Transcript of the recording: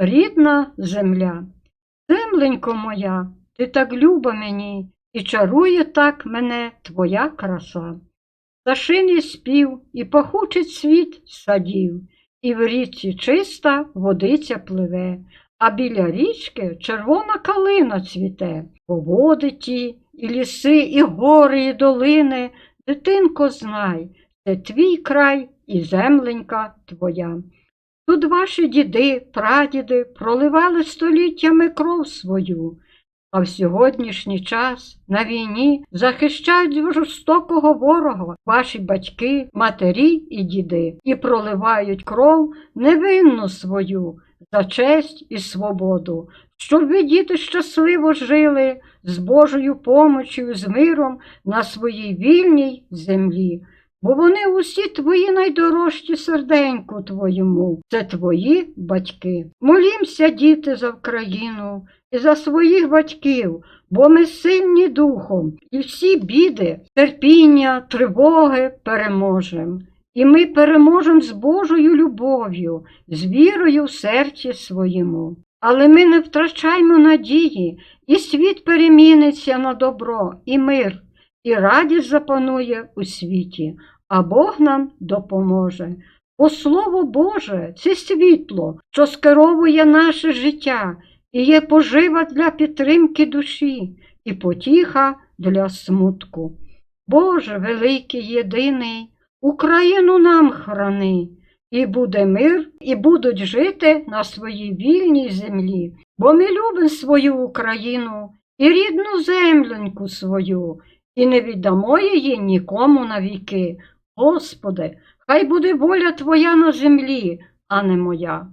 рідна земля. Земленько моя, ти так люба мені, і чарує так мене твоя краса. Пташиний спів і пахучий світ садів, і в річці чиста водиця пливе, а біля річки червона калина цвіте, поводи ті, і ліси, і гори, і долини. Дитинко, знай, це твій край і земленька твоя. Тут ваші діди, прадіди проливали століттями кров свою, а в сьогоднішній час на війні захищають жорстокого ворога ваші батьки, матері і діди, і проливають кров невинну свою за честь і свободу, щоб ви, діти, щасливо жили з Божою помочю, з миром на своїй вільній землі. Бо вони усі твої найдорожчі серденьку твоєму, це твої батьки. Молімся, діти, за Вкраїну і за своїх батьків, бо ми сильні духом, і всі біди, терпіння, тривоги переможемо. І ми переможемо з Божою любов'ю, з вірою в серці своєму. Але ми не втрачаймо надії, і світ переміниться на добро і мир, і радість запанує у світі, а Бог нам допоможе. Бо Слово Боже це світло, що скеровує наше життя, і є пожива для підтримки душі, і потіха для смутку. Боже великий єдиний, Україну нам храни, і буде мир, і будуть жити на своїй вільній землі, бо ми любимо свою Україну і рідну земленьку свою, і не віддамо її нікому навіки. Господи, хай буде воля Твоя на землі, а не моя.